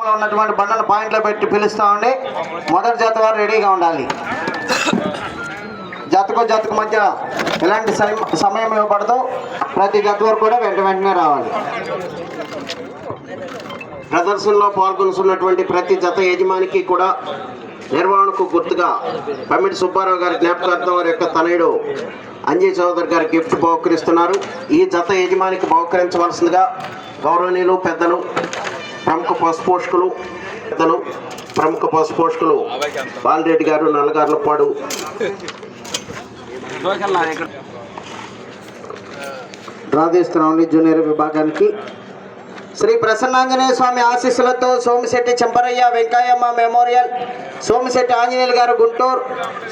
ఉన్నటువంటి బండను పాయింట్లో పెట్టి పిలుస్తామండి మొదటి జత వారు రెడీగా ఉండాలి. జతకు జతకు మధ్య ఎలాంటి సమయం ఇవ్వబడదు. ప్రతి జత వారు కూడా వెంట వెంటనే రావాలి. ప్రదర్శనలో పాల్గొనుతున్నటువంటి ప్రతి జత యజమానికి కూడా నిర్వహణకు గుర్తుగా పమిడి సుబ్బారావు గారి జ్ఞాపకార్థం వారి యొక్క తనయుడు అంజయ్ చౌదరి గారి గిఫ్ట్ బహుకరిస్తున్నారు. ఈ జత యజమానికి బహుకరించవలసిందిగా గౌరవనీయులు పెద్దలు ప్రముఖ పశుపోషకులు పెద్దలు ప్రముఖ పశుపోషకులు బాలరెడ్డి గారు నల్లగార్లపాడు డ్రా తీస్తున్నామండి జూనియర్ విభాగానికి. శ్రీ ప్రసన్నాంజనేయ స్వామి ఆశీస్సులతో సోమిశెట్టి చెంపరయ్య వెంకయ్యమ్మ మెమోరియల్ సోమిశెట్టి ఆంజనేయులు గారు గుంటూరు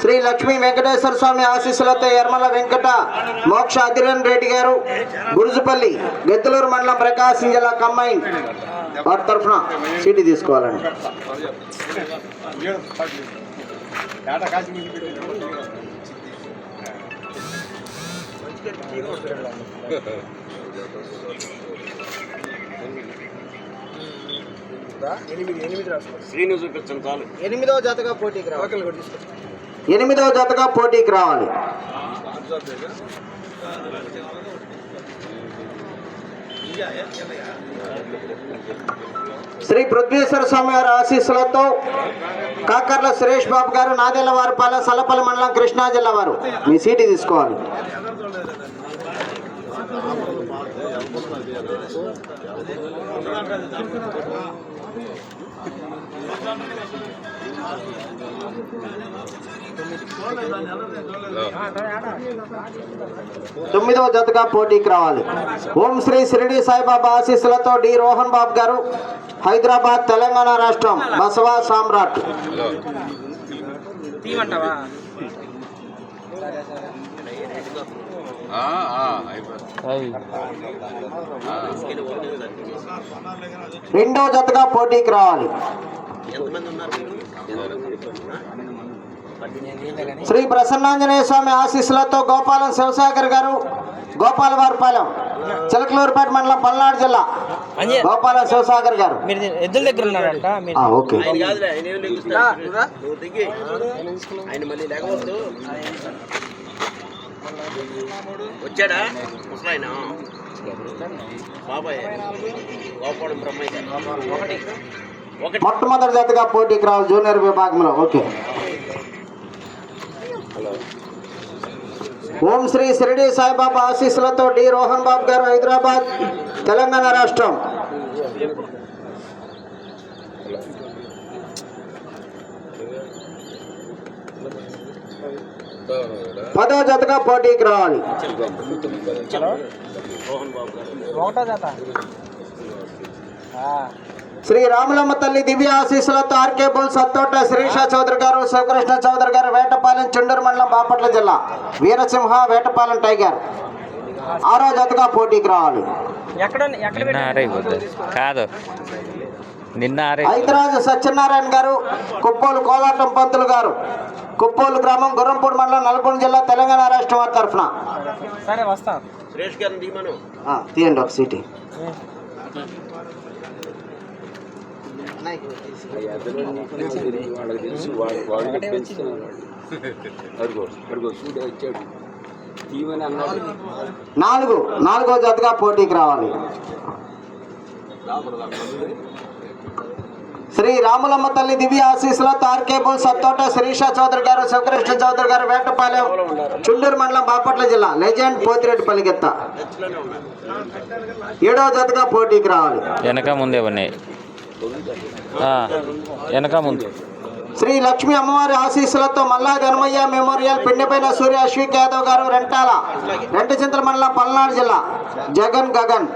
శ్రీ లక్ష్మీ వెంకటేశ్వర స్వామి ఆశీస్సులతో యర్మల వెంకట మోక్ష అధిరన్ రెడ్డి గారు గురుజుపల్లి గెత్తులూరు మండలం ప్రకాశం జిల్లా కంబైన్. వారి తరఫున సీటు తీసుకోవాలండి. శ్రీను చూపించండి చాలు ఎనిమిదవ జతగా పోటీకి రావాలి. ఎనిమిదవ జతగా పోటీకి రావాలి. శ్రీ పృథ్వీశ్వర స్వామి వారి ఆశీస్సులతో కాకర్ల సురేష్ బాబు గారు నాదేళ్ళ వారిపాలె సలపల్లి మండలం కృష్ణా జిల్లా వారు. మీ సీటీ తీసుకోవాలి. తొమ్మిదవ జతగా పోటీకి రావాలి. ఓం శ్రీ షిరిడి సాయిబాబా ఆశీస్సులతో డి రోహన్ బాబు గారు హైదరాబాద్ తెలంగాణ రాష్ట్రం బసవా సామ్రాట్. తీయమంటావా రెండవ జతగా పోటీకి రావాలి. ఎంతమంది ఉన్నారు శ్రీ ప్రసన్నాంజనేయ స్వామి ఆశీస్సులతో గోపాలం శివసాగర్ గారు గోపాలవారిపాలెం చిలకలూరుపేట మండలం పల్నాడు జిల్లా. గోపాలం శివసాగర్ గారు. మీరు ఎద్దుల దగ్గర ఉన్నారంట మీరు ఆ, ఓకే. ఆయన వచ్చాడా? ముసలాయన బాబాయ్. గోపాలం బ్రహ్మయ్య. ఒకటి. ఒకటి. మొట్టమొదటి జతగా పోటీకి రావాలి జూనియర్ విభాగంలో. ఓకే. ఓం శ్రీ షిరిడి సాయిబాబా ఆశీస్సులతో డి. రోహన్ బాబు గారు హైదరాబాద్ తెలంగాణ రాష్ట్రం. పదో జతగా పోటీకి రావాలి. శ్రీ రాములమ్మ తల్లి దివ్య ఆశీస్సులతో ఆర్కే బుల్ సత్తోట శ్రీష చౌదరి గారు శివకృష్ణ చౌదరి గారు వేటపాలెం చుండూరు మండలం బాపట్ల జిల్లా వీరసింహ వేటపాలెం టైగర్. ఆరో జతగా పోటీకి రావాలి. కాదు. నిన్న ఐతరాజు సత్యనారాయణ గారు కుప్పోలు కోలాటం పంతులు గారు. కుప్పోలు గ్రామం గుర్రంపూడి మండలం నల్గొండ జిల్లా తెలంగాణ రాష్ట్రం వారి తరఫున. సరే వస్తాం. తీయండి ఒక సీటీ వాళ్ళకి తెలుసు వాడు వాడిని పెంచుతున్నాడు అడుగో అడుగో చూడు వచ్చాడు తీవని అన్నాడు నాలుగు నాలుగో జతగా పోటీకి రావాలి. శ్రీ రాములమ్మ తల్లి దివ్య ఆశీస్సులతో ఆర్కేబుల్ సత్తోట శిరీష చౌదరి గారు శివకృష్ణ చౌదరి గారు వేటపాలెం చుండూరు మండలం బాపట్ల జిల్లా లెజెండ్ పోతిరెడ్డి పలిగెత్త ఏడవ జతగా పోటీకి రావాలి. వెనక ముందే ఉన్నాయి. వెనక ముందు. శ్రీ లక్ష్మీ అమ్మవారి ఆశీస్సులతో మల్లా ధర్మయ్య మెమోరియల్ పిండిపైన సూర్య అశ్విక్ యాదవ్ గారు రెంటాల రెండు చింతల మండలం పల్నాడు జిల్లా జగన్ గగన్.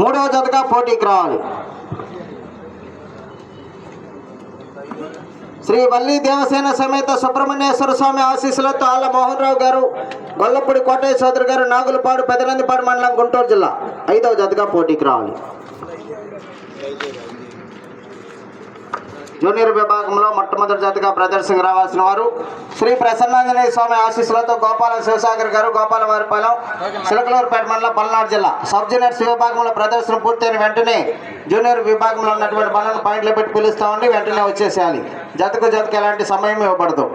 మూడవ జతగా పోటీకి రావాలి. శ్రీ వల్లి దేవసేన సమేత సుబ్రహ్మణ్యేశ్వర స్వామి ఆశీస్సులతో ఆళ్ళ మోహన్ రావు గారు గొల్లపూడి కోటయ్య చౌదరి గారు నాగులపాడు పెదనందిపాడు మండలం గుంటూరు జిల్లా ఐదవ జతగా పోటీకి రావాలి. జూనియర్ విభాగంలో మొట్టమొదటి జతగా ప్రదర్శనకు రావాల్సిన వారు శ్రీ ప్రసన్నాంజనేయ స్వామి ఆశీస్సులతో గోపాల శివసాగర్ గారు గోపాల వారిపాలెం సిలకలూరుపేట మండలం పల్నాడు జిల్లా. సబ్ జూనియర్స్ విభాగంలో ప్రదర్శన పూర్తయిన వెంటనే జూనియర్ విభాగంలో ఉన్నటువంటి మనల్ని పాయింట్లు పెట్టి పిలుస్తామండి వెంటనే వచ్చేసేయాలి. జతకు జతకు ఎలాంటి సమయం ఇవ్వబడదు.